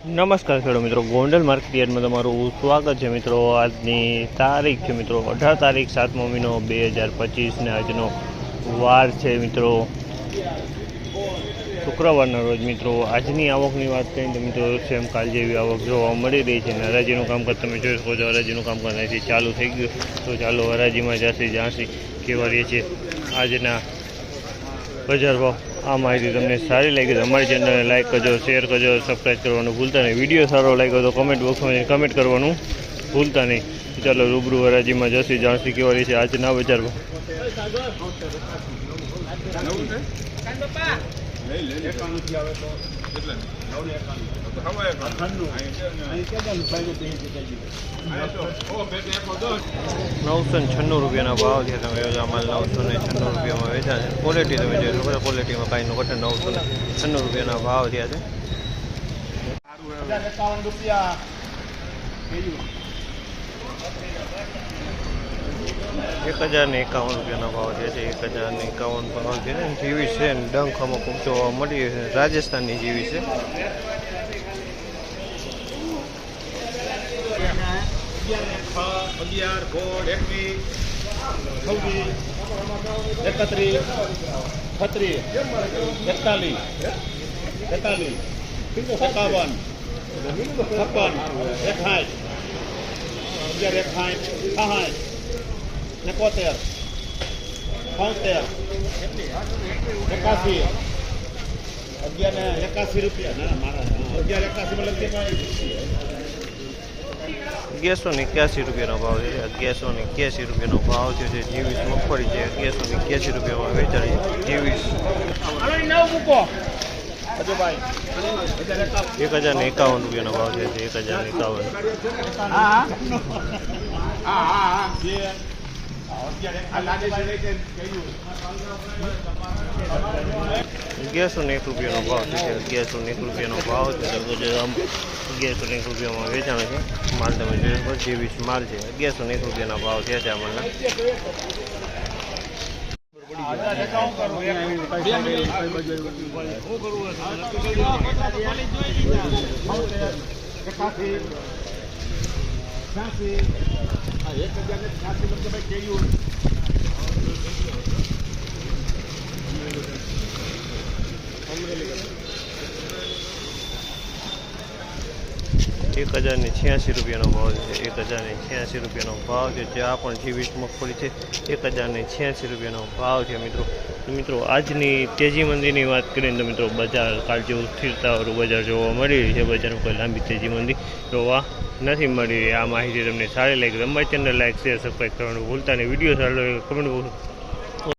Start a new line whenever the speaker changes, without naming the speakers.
નમસ્કાર ખેડૂત મિત્રો, ગોંડલ માર્કેટ તમારું સ્વાગત છે મિત્રો. આજની તારીખ છે મિત્રો, અઢાર તારીખ સાતમો મહિનો બે હજાર પચીસને આજનો વાર છે મિત્રો. શુક્રવારના રોજ મિત્રો, આજની આવકની વાત કરીએ તો મિત્રો, સેમ કાલ જેવી આવક જોવા મળી રહી છે. અને હરાજીનું કામકાજ તમે જોઈ શકો છો. હરાજીનું કામકાજ અહીંથી ચાલુ થઈ ગયું તો ચાલો હરાજીમાં જાસી જ્યાંથી કહેવા રહીએ છે આજના બજાર ભાવ. આ માહિતી તમને સારી લાગી તો અમારી ચેનલને લાઈક કરજો શેર કરજો સબસ્ક્રાઈબ કરવાનું ભૂલતા નહીં. વીડિયો સારો લાગ્યો તો કમેન્ટ બોક્સમાં કમેન્ટ કરવાનું ભૂલતા નહીં. ચાલો રૂબરૂ હરાજીમાં જશે જાણસી કેવા રહી છે આજના બજાર ભાવ નવસો ને છન્નું રૂપિયાના ભાવ છે તમે જોજો માલ નવસો ને છન્નું રૂપિયામાં વેચાય છે. ક્વોલિટી તમે જોઈ શકો ક્વોલિટીમાં કાંઈ ઘટે નવસો ને છન્નું રૂપિયાના ભાવ થયા છે. એક હજાર ને એકાવન રૂપિયાના ભાવ જે છે, એક હજાર ને એકાવન ભાવ છે. જીવી છે ડંખ અમુક જોવા મળી રાજસ્થાનની જીવી છે.
અગિયાર ગોળ એકવીસ છવ્વીસ, એકત્રીસ, છત્રીસ, એકતાલીસ તેતાલીસ એકાવન છપ્પન એકસાઠ અગિયાર એકસાઠ સાઠ એકોતેર, છોતેર, એકાસી, અગિયાર એકાસી રૂપિયા. ના, મારા અગિયાર, એકાસી મતલબ
અગિયારસો ને એક્યાસી રૂપિયાનો ભાવ છે. અગિયારસો ને એક્યાસી રૂપિયાનો ભાવ છે જે જીવીસ મગફળી છે. અગિયારસો ને એક્યાસી રૂપિયામાં વેચાણી જીવીસ. એક હજાર ને એકાવન રૂપિયાનો ભાવ છે એક હજાર ને એકાવન.
હા
અગિયારસો ને એક રૂપિયાનો ભાવ છે અગિયારસો ને એક રૂપિયાનો ભાવ છે. દરરોજ આમ અગિયારસો ને એક રૂપિયામાં વેચાણ છે. માલ તમે જોઈ શકો જીવીસ માલ છે. અગિયારસો ને એક રૂપિયાના ભાવ છે
ત્યાં મળના એક હજાર ને છ્યાસી
એક હજાર ને છ્યાસી રૂપિયાનો ભાવ છે. એક હજાર ને છ્યાસી રૂપિયાનો ભાવ છે. જે આ પણ જીવીસ મગફળી છે. એક હજાર ને છ્યાસી રૂપિયાનો ભાવ છે મિત્રો. મિત્રો, આજની તેજી મંદીની વાત કરીએ તો મિત્રો, બજાર કાલ જેવું સ્થિરતાવાળું બજાર જોવા મળી રહ્યું છે. બજારમાં કોઈ લાંબી તેજી મંદી જોવા નથી મળી રહી. આ માહિતી તમને સારી લાગી અમારી ચેનલ લાઈક, શેર સબસ્ક્રાઈબ કરવાનું ભૂલતા નહીં. વીડિયો સારો કમેન્ટ